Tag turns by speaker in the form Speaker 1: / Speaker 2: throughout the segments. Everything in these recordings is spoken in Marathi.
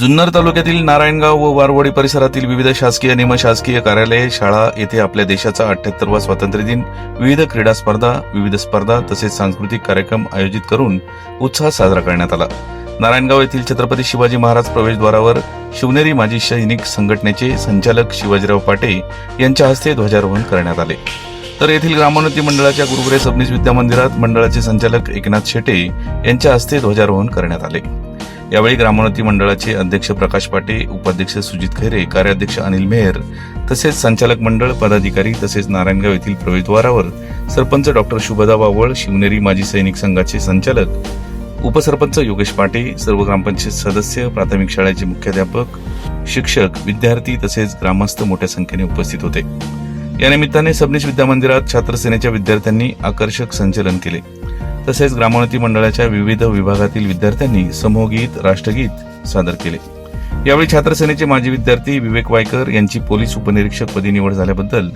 Speaker 1: जुन्नर तालुक्यातील नारायणगाव व वारवाडी परिसरातील विविध शासकीय निमशासकीय कार्यालये शाळा येथे आपल्या देशाचा अठ्याहत्तरवा स्वातंत्र्य दिन विविध क्रीडा स्पर्धा विविध स्पर्धा तसेच सांस्कृतिक कार्यक्रम आयोजित करून उत्साह साजरा करण्यात आला. नारायणगाव येथील छत्रपती शिवाजी महाराज प्रवेशद्वारावर शिवनेरी माजी सैनिक संघटनेचे संचालक शिवाजीराव पाटे यांच्या हस्ते ध्वजारोहण करण्यात आले. तर येथील ग्रामोन्नती मंडळाच्या गुरुगुरे सबनीस विद्या मंदिरात मंडळाचे संचालक एकनाथ शेटे यांच्या हस्ते ध्वजारोहण करण्यात आले. यावेळी ग्रामोन्नती मंडळाचे अध्यक्ष प्रकाश पाटे उपाध्यक्ष सुजित खैरे कार्याध्यक्ष अनिल मेहर तसेच संचालक मंडळ पदाधिकारी तसेच नारायणगाव येथील प्रवेशद्वारावर सरपंच डॉक्टर शुभदा वावळ शिवनेरी माजी सैनिक संघाचे संचालक उपसरपंच योगेश पाटे सर्व ग्रामपंचायत सदस्य प्राथमिक शाळेचे मुख्याध्यापक शिक्षक विद्यार्थी तसेच ग्रामस्थ मोठ्या संख्येने उपस्थित होते. या निमित्ताने सबनीश विद्या मंदिरात छात्रसेनेच्या विद्यार्थ्यांनी आकर्षक संचलन केले. तसेच ग्रामोन्नती मंडळाच्या विविध विभागातील विद्यार्थ्यांनी समूहगीत राष्ट्रगीत सादर केले. यावेळी छात्रसेनेचे माजी विद्यार्थी विवेक वायकर यांची पोलीस उपनिरीक्षक पदी निवड झाल्याबद्दल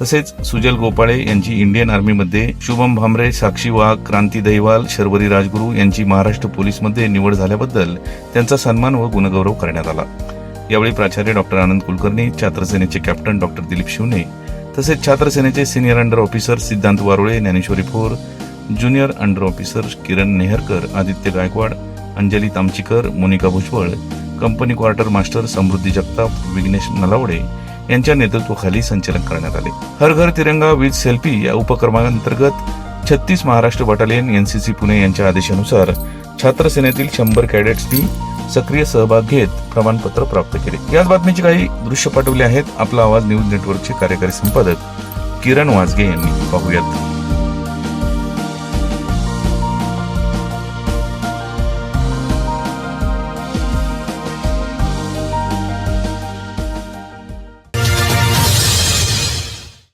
Speaker 1: तसेच सुजल गोपाळे यांची इंडियन आर्मीमध्ये शुभम भामरे साक्षी वाघ क्रांती दहिवाल शर्वरी राजगुरू यांची महाराष्ट्र पोलीसमध्ये निवड झाल्याबद्दल त्यांचा सन्मान व गुणगौरव करण्यात आला. यावेळी प्राचार्य डॉक्टर आनंद कुलकर्णी छात्रसेनेचे कॅप्टन डॉक्टर दिलीप शिवने तसेच छात्रसेनेचे senior under officer Siddhant Warule Dnyaneshwari four junior under officer Kiran Neharkar Aditya Gaikwad Anjali Tamchikar Monika Bhujbal company quarter master Samruddhi Jagtap Vighnesh Nalawade यांच्या नेतृत्वाखाली संचलन करण्यात आले. हर घर तिरंगा विथ सेल्फी या उपक्रमांतर्गत छत्तीस महाराष्ट्र बटालियन एनसीसी पुणे यांच्या आदेशानुसार छात्रसेनेतील शंभर कॅडेट्सनी सक्रिय सहभाग घेत प्रमाणपत्र प्राप्त केले. याच बातमीचे काही दृश्य पाठवले आहेत. आपला आवाज न्यूज नेटवर्कचे कार्यकारी संपादक किरण वाजगे यांनी. पाहूयात.